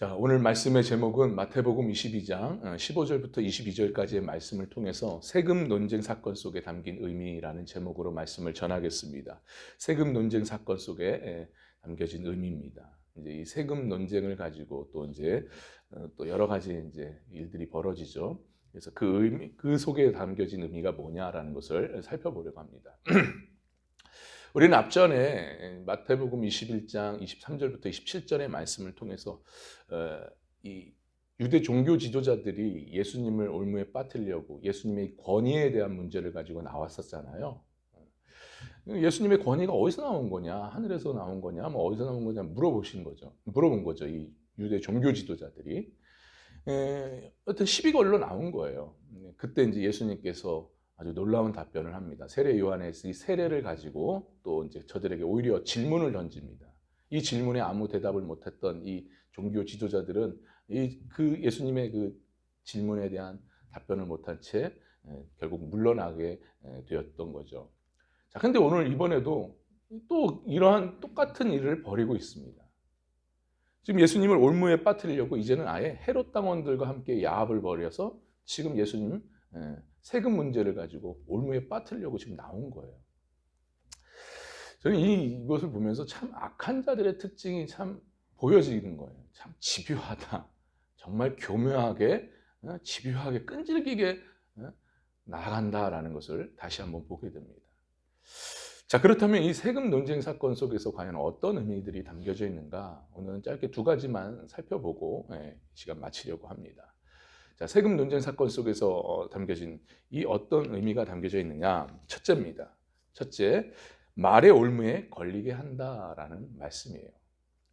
자, 오늘 말씀의 제목은 마태복음 22장 15절부터 22절까지의 말씀을 통해서 세금 논쟁 사건 속에 담긴 의미라는 제목으로 말씀을 전하겠습니다. 세금 논쟁 사건 속에 예, 담겨진 의미입니다. 이제 이 세금 논쟁을 가지고 또 이제 어, 또 여러 가지 이제 일들이 벌어지죠. 그래서 그 의미, 그 속에 담겨진 의미가 뭐냐라는 것을 살펴보려고 합니다. 우리는 앞전에 마태복음 21장 23절부터 27절의 말씀을 통해서 어, 이 유대 종교 지도자들이 예수님을 올무에 빠뜨리려고 예수님의 권위에 대한 문제를 가지고 나왔었잖아요. 예수님의 권위가 어디서 나온 거냐, 하늘에서 나온 거냐, 뭐 어디서 나온 거냐 물어보신 거죠. 물어본 거죠. 이 유대 종교 지도자들이. 에, 어떤 시비걸로 나온 거예요. 그때 이제 예수님께서 아주 놀라운 답변을 합니다. 세례 요한의 이 세례를 가지고 또 이제 저들에게 오히려 질문을 던집니다. 이 질문에 아무 대답을 못했던 이 종교 지도자들은 이 그 예수님의 그 질문에 대한 답변을 못한 채 결국 물러나게 되었던 거죠. 자, 근데 오늘 이번에도 또 이러한 똑같은 일을 벌이고 있습니다. 지금 예수님을 올무에 빠뜨리려고 이제는 아예 헤롯 당원들과 함께 야합을 벌여서 지금 예수님 세금 문제를 가지고 올무에 빠뜨리려고 지금 나온 거예요. 저는 이, 것을 보면서 참 악한 자들의 특징이 참 보여지는 거예요. 참 집요하다. 정말 교묘하게, 어, 집요하게, 끈질기게 어, 나아간다라는 것을 다시 한번 보게 됩니다. 자, 그렇다면 이 세금 논쟁 사건 속에서 과연 어떤 의미들이 담겨져 있는가? 오늘은 짧게 두 가지만 살펴보고 예, 시간 마치려고 합니다. 자, 세금 논쟁 사건 속에서 어, 담겨진 이 어떤 의미가 담겨져 있느냐? 첫째입니다. 첫째, 말의 올무에 걸리게 한다라는 말씀이에요.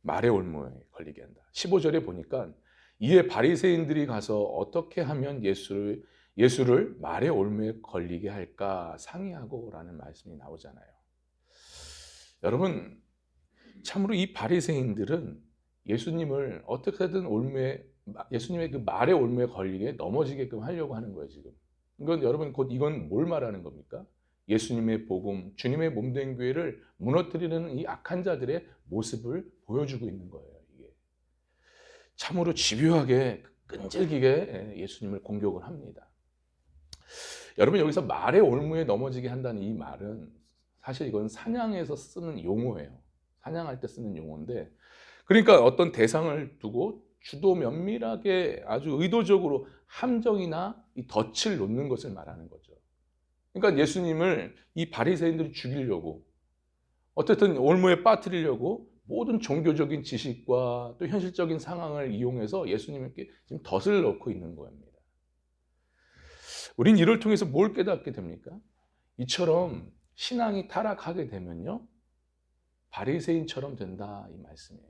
말의 올무에 걸리게 한다. 15절에 보니까 이에 바리새인들이 가서 어떻게 하면 예수를 예수를 말의 올무에 걸리게 할까 상의하고라는 말씀이 나오잖아요. 여러분 참으로 이 바리새인들은 예수님을 어떻게든 올무에 예수님의 그 말의 올무에 걸리게 넘어지게끔 하려고 하는 거예요, 지금. 이건 여러분 곧 이건 뭘 말하는 겁니까? 예수님의 복음, 주님의 몸된 교회를 무너뜨리는 이 악한 자들의 모습을 보여주고 있는 거예요, 이게. 참으로 집요하게 끈질기게 예수님을 공격을 합니다. 여러분 여기서 말의 올무에 넘어지게 한다는 이 말은 사실 이건 사냥에서 쓰는 용어예요. 사냥할 때 쓰는 용어인데 그러니까 어떤 대상을 두고 주도 면밀하게 아주 의도적으로 함정이나 이 덫을 놓는 것을 말하는 거죠. 그러니까 예수님을 이 바리새인들이 죽이려고 어쨌든 올무에 빠뜨리려고 모든 종교적인 지식과 또 현실적인 상황을 이용해서 예수님께 지금 덫을 넣고 있는 겁니다. 우린 이를 통해서 뭘 깨닫게 됩니까? 이처럼 신앙이 타락하게 되면요. 바리새인처럼 된다 이 말씀이에요.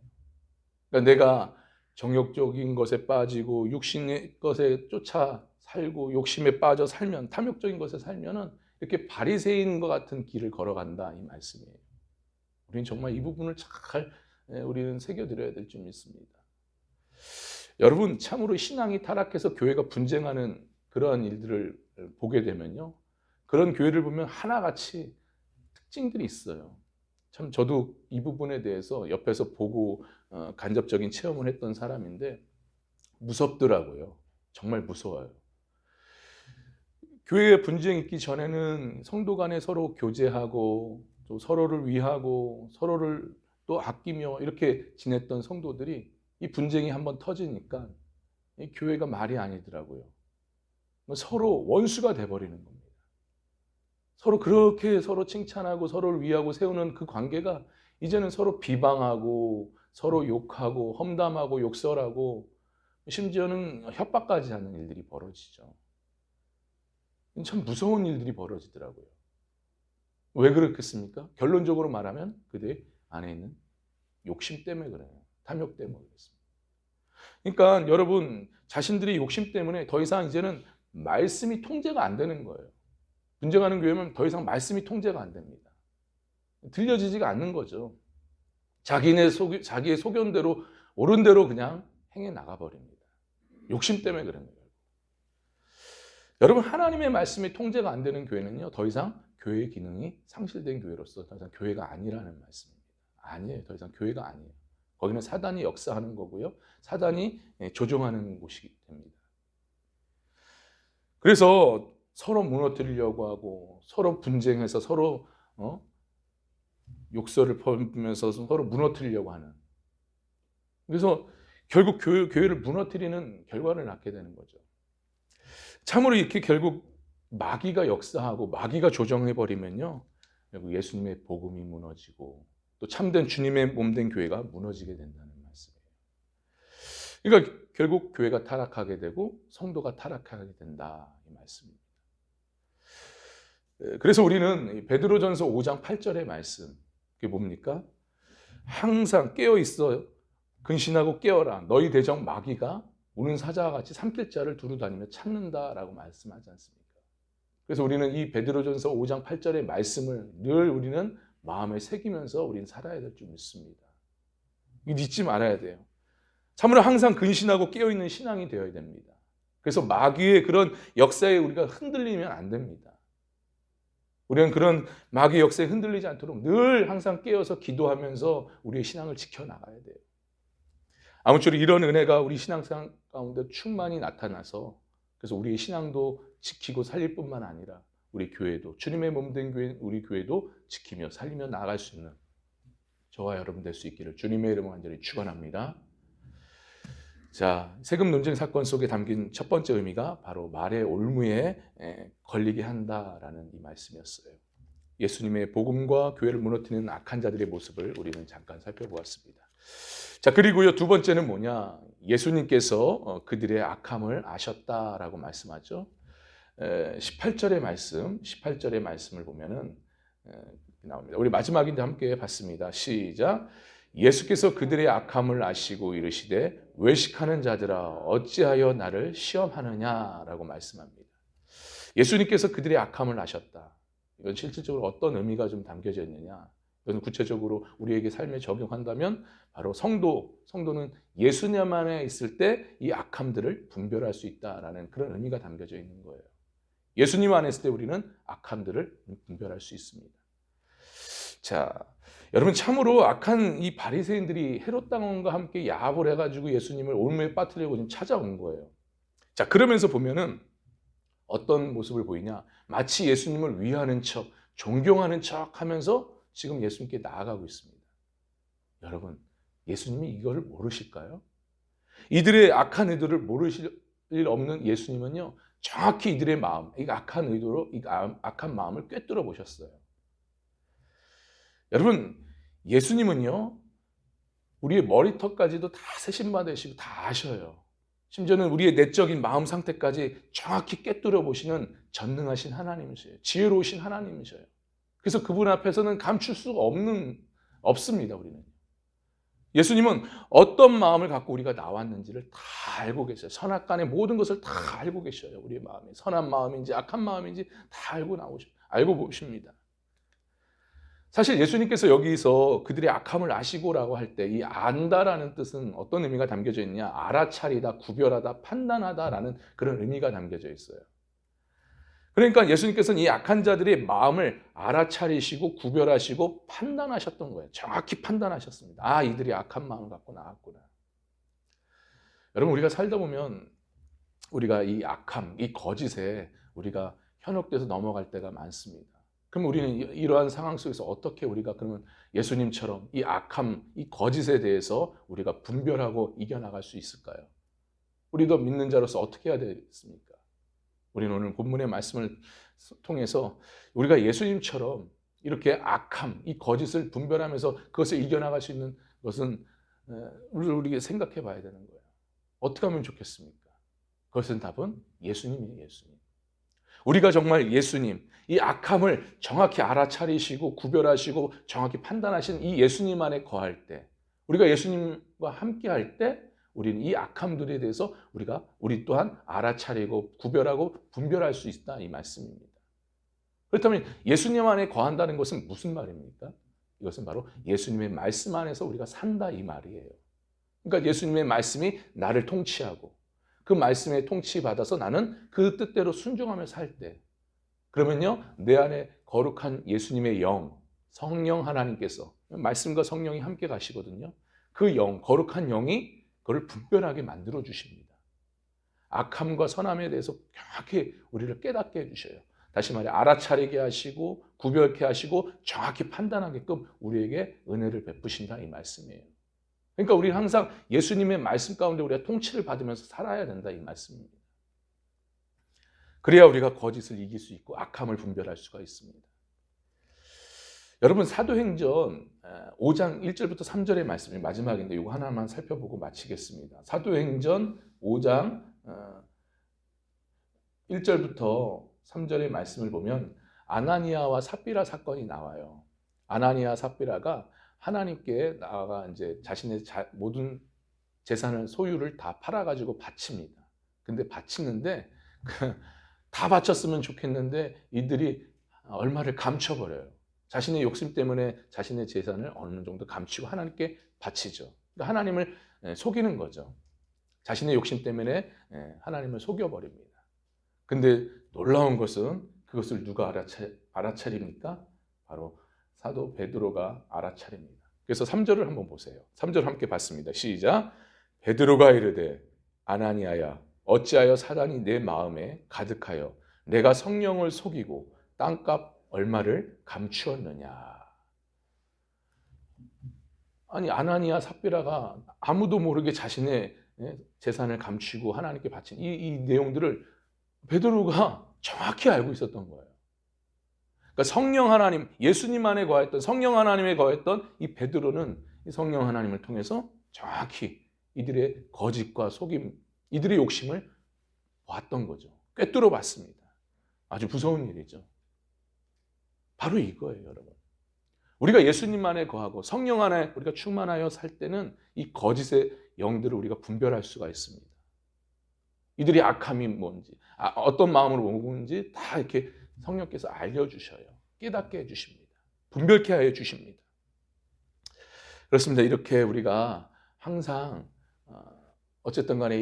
그러니까 내가 정욕적인 것에 빠지고 육신의 것에 쫓아 살고 욕심에 빠져 살면 탐욕적인 것에 살면은 이렇게 바리새인과 같은 길을 걸어간다 이 말씀이에요. 우리는 정말 이 부분을 잘 우리는 새겨드려야 될 줄 믿습니다. 여러분 참으로 신앙이 타락해서 교회가 분쟁하는 그러한 일들을 보게 되면요, 그런 교회를 보면 하나같이 특징들이 있어요. 참 저도 이 부분에 대해서 옆에서 보고 어, 간접적인 체험을 했던 사람인데 무섭더라고요. 정말 무서워요. 교회에 분쟁이 있기 전에는 성도 간에 서로 교제하고 또 서로를 위하고 서로를 또 아끼며 이렇게 지냈던 성도들이 이 분쟁이 한번 터지니까 이 교회가 말이 아니더라고요. 서로 원수가 돼버리는 겁니다. 서로 그렇게 서로 칭찬하고 서로를 위하고 세우는 그 관계가 이제는 서로 비방하고 서로 욕하고 험담하고 욕설하고 심지어는 협박까지 하는 일들이 벌어지죠. 참 무서운 일들이 벌어지더라고요. 왜 그렇겠습니까? 결론적으로 말하면 그들 안에 있는 욕심 때문에 그래요. 탐욕 때문에 그렇습니다. 그러니까 여러분 자신들의 욕심 때문에 더 이상 이제는 말씀이 통제가 안 되는 거예요. 분쟁하는 교회면 더 이상 말씀이 통제가 안 됩니다. 들려지지가 않는 거죠. 자기네 속, 자기의 소견대로 옳은 대로 그냥 행해 나가 버립니다. 욕심 때문에 그런 거예요. 여러분 하나님의 말씀이 통제가 안 되는 교회는요 더 이상 교회의 기능이 상실된 교회로서 더 이상 교회가 아니라는 말씀입니다. 아니에요. 더 이상 교회가 아니에요. 거기는 사단이 역사하는 거고요. 사단이 예, 조종하는 곳이 됩니다. 그래서 서로 무너뜨리려고 하고 서로 분쟁해서 서로 어? 욕설을 퍼부면서 서로 무너뜨리려고 하는. 그래서 결국 교회, 교회를 무너뜨리는 결과를 낳게 되는 거죠. 참으로 이렇게 결국 마귀가 역사하고 마귀가 조정해 버리면요. 결국 예수님의 복음이 무너지고 또 참된 주님의 몸된 교회가 무너지게 된다는 말씀이에요. 그러니까 결국 교회가 타락하게 되고 성도가 타락하게 된다 이 말씀입니다. 그래서 우리는 베드로전서 5장 8절의 말씀 그게 뭡니까? 항상 깨어 있어 근신하고 깨어라 너희 대적 마귀가 우는 사자와 같이 삼킬 자를 두루 다니며 찾는다라고 말씀하지 않습니까? 그래서 우리는 이 베드로전서 5장 8절의 말씀을 늘 우리는 마음에 새기면서 우리는 살아야 될 줄 믿습니다. 이 잊지 말아야 돼요. 참으로 항상 근신하고 깨어 있는 신앙이 되어야 됩니다. 그래서 마귀의 그런 역사에 우리가 흔들리면 안 됩니다. 우리는 그런 마귀 역사에 흔들리지 않도록 늘 항상 깨어서 기도하면서 우리의 신앙을 지켜나가야 돼요. 아무쪼록 이런 은혜가 우리 신앙상 가운데 충만히 나타나서 그래서 우리의 신앙도 지키고 살릴 뿐만 아니라 우리 교회도 주님의 몸된 교회 우리 교회도 지키며 살리며 나아갈 수 있는 저와 여러분 될 수 있기를 주님의 이름으로 간절히 축원합니다. 자, 세금 논쟁 사건 속에 담긴 첫 번째 의미가 바로 말의 올무에 걸리게 한다라는 이 말씀이었어요. 예수님의 복음과 교회를 무너뜨리는 악한 자들의 모습을 우리는 잠깐 살펴보았습니다. 자, 그리고요, 두 번째는 뭐냐? 예수님께서 어, 그들의 악함을 아셨다라고 말씀하죠. 18절의 말씀, 18절의 말씀을 보면은 나옵니다. 우리 마지막인데 함께 봤습니다. 시작. 예수께서 그들의 악함을 아시고 이르시되 외식하는 자들아 어찌하여 나를 시험하느냐라고 말씀합니다. 예수님께서 그들의 악함을 아셨다. 이건 실질적으로 어떤 의미가 좀 담겨져 있느냐? 이건 구체적으로 우리에게 삶에 적용한다면 바로 성도, 성도는 예수님 안에 있을 때 이 악함들을 분별할 수 있다라는 그런 의미가 담겨져 있는 거예요. 예수님 안에 있을 때 우리는 악함들을 분별할 수 있습니다. 자, 여러분 참으로 악한 이 바리새인들이 헤롯 당원과 함께 야합을 해가지고 예수님을 올무에 빠뜨리려고 지금 찾아온 거예요. 자, 그러면서 보면은 어떤 모습을 보이냐? 마치 예수님을 위하는 척, 존경하는 척 하면서 지금 예수님께 나아가고 있습니다. 여러분, 예수님이 이걸 모르실까요? 이들의 악한 의도를 모르실 일 없는 예수님은요, 정확히 이들의 마음, 이 악한 의도로 이 악한 마음을 꿰뚫어 보셨어요. 여러분, 예수님은요, 우리의 머리털까지도 다 세심 받으시고 다 아셔요. 심지어는 우리의 내적인 마음 상태까지 정확히 꿰뚫어 보시는 전능하신 하나님이세요. 지혜로우신 하나님이셔요. 그래서 그분 앞에서는 감출 수가 없는, 없습니다, 우리는. 예수님은 어떤 마음을 갖고 우리가 나왔는지를 다 알고 계세요. 선악간의 모든 것을 다 알고 계셔요. 우리의 마음이 선한 마음인지 악한 마음인지 다 알고 나오십, 알고 보십니다. 사실 예수님께서 여기서 그들의 악함을 아시고라고 할 때 이 안다라는 뜻은 어떤 의미가 담겨져 있냐? 알아차리다, 구별하다, 판단하다라는 그런 의미가 담겨져 있어요. 그러니까 예수님께서는 이 악한 자들의 마음을 알아차리시고 구별하시고 판단하셨던 거예요. 정확히 판단하셨습니다. 아, 이들이 악한 마음을 갖고 나왔구나. 여러분, 우리가 살다 보면 우리가 이 악함, 이 거짓에 우리가 현혹돼서 넘어갈 때가 많습니다. 그럼 우리는 이러한 상황 속에서 어떻게 우리가 그러면 예수님처럼 이 악함, 이 거짓에 대해서 우리가 분별하고 이겨나갈 수 있을까요? 우리도 믿는 자로서 어떻게 해야 되겠습니까? 우리는 오늘 본문의 말씀을 통해서 우리가 예수님처럼 이렇게 악함, 이 거짓을 분별하면서 그것을 이겨나갈 수 있는 것은 우리가 생각해 봐야 되는 거예요. 어떻게 하면 좋겠습니까? 그것은 답은 예수님이에요, 예수님. 우리가 정말 예수님, 이 악함을 정확히 알아차리시고 구별하시고 정확히 판단하신 이 예수님 안에 거할 때, 우리가 예수님과 함께 할 때 우리는 이 악함들에 대해서 우리가 우리 또한 알아차리고 구별하고 분별할 수 있다 이 말씀입니다. 그렇다면 예수님 안에 거한다는 것은 무슨 말입니까? 이것은 바로 예수님의 말씀 안에서 우리가 산다 이 말이에요. 그러니까 예수님의 말씀이 나를 통치하고 그 말씀에 통치받아서 나는 그 뜻대로 순종하며 살 때, 그러면요, 내 안에 거룩한 예수님의 영, 성령 하나님께서, 말씀과 성령이 함께 가시거든요. 그 영, 거룩한 영이 그걸 분별하게 만들어 주십니다. 악함과 선함에 대해서 정확히 우리를 깨닫게 해주셔요. 다시 말해 알아차리게 하시고 구별케 하시고 정확히 판단하게끔 우리에게 은혜를 베푸신다 이 말씀이에요. 그러니까 우리 항상 예수님의 말씀 가운데 우리가 통치를 받으면서 살아야 된다 이 말씀입니다. 그래야 우리가 거짓을 이길 수 있고 악함을 분별할 수가 있습니다. 여러분 사도행전 5장 1절부터 3절의 말씀이 마지막인데 이거 하나만 살펴보고 마치겠습니다. 사도행전 5장 1절부터 3절의 말씀을 보면 아나니아와 삽비라 사건이 나와요. 아나니아 삽비라가 하나님께 나아가 이제 자신의 자, 모든 재산을 소유를 다 팔아 가지고 바칩니다. 근데 바치는데 다 바쳤으면 좋겠는데 이들이 얼마를 감춰 버려요. 자신의 욕심 때문에 자신의 재산을 어느 정도 감추고 하나님께 바치죠. 그러니까 하나님을 속이는 거죠. 자신의 욕심 때문에 하나님을 속여 버립니다. 근데 놀라운 것은 그것을 누가 알아차, 알아차립니까? 바로 사도 베드로가 알아차립니다. 그래서 3절을 한번 보세요. 3절 함께 봤습니다. 시작. 베드로가 이르되 아나니아야 어찌하여 사단이 내 마음에 가득하여 내가 성령을 속이고 땅값 얼마를 감추었느냐. 아니 아나니아 삽비라가 아무도 모르게 자신의 재산을 감추고 하나님께 바친 이, 이 내용들을 베드로가 정확히 알고 있었던 거예요. 그러니까 성령 하나님, 예수님 안에 거했던 성령 하나님에 거했던 이 베드로는 이 성령 하나님을 통해서 정확히 이들의 거짓과 속임, 이들의 욕심을 봤던 거죠. 꿰뚫어 봤습니다. 아주 무서운 일이죠. 바로 이거예요, 여러분. 우리가 예수님 안에 거하고 성령 안에 우리가 충만하여 살 때는 이 거짓의 영들을 우리가 분별할 수가 있습니다. 이들이 악함이 뭔지, 아, 어떤 마음으로 오는지 다 이렇게 성령께서 알려주셔요. 깨닫게 해주십니다. 분별케 하여 주십니다. 그렇습니다. 이렇게 우리가 항상 어, 어쨌든 간에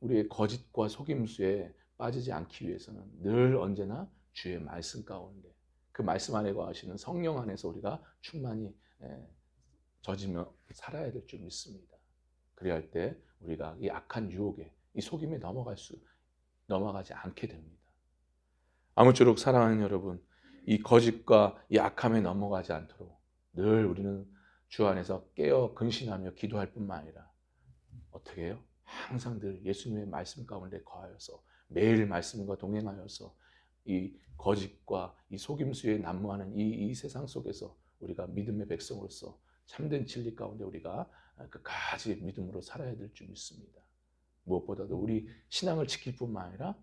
우리의 거짓과 속임수에 빠지지 않기 위해서는 늘 언제나 주의 말씀 가운데 그 말씀 안에 거하시는 성령 안에서 우리가 충만히 젖으며 살아야 될 줄 믿습니다. 그래야 할 때 우리가 이 악한 유혹에 이 속임에 넘어갈 수 넘어가지 않게 됩니다. 아무쪼록 사랑하는 여러분, 이 거짓과 이 악함에 넘어가지 않도록 늘 우리는 주 안에서 깨어 근신하며 기도할 뿐만 아니라 어떻게 해요? 항상 늘 예수님의 말씀 가운데 거하여서 매일 말씀과 동행하여서 이 거짓과 이 속임수에 난무하는 이, 이 세상 속에서 우리가 믿음의 백성으로서 참된 진리 가운데 우리가 끝까지 믿음으로 살아야 될 줄 믿습니다. 무엇보다도 우리 신앙을 지킬 뿐만 아니라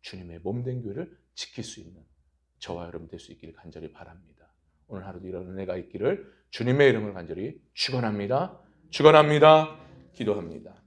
주님의 몸된 교회를 지킬 수 있는 저와 여러분 될 수 있기를 간절히 바랍니다. 오늘 하루도 이런 은혜가 있기를 주님의 이름을 간절히 축원합니다. 축원합니다. 기도합니다.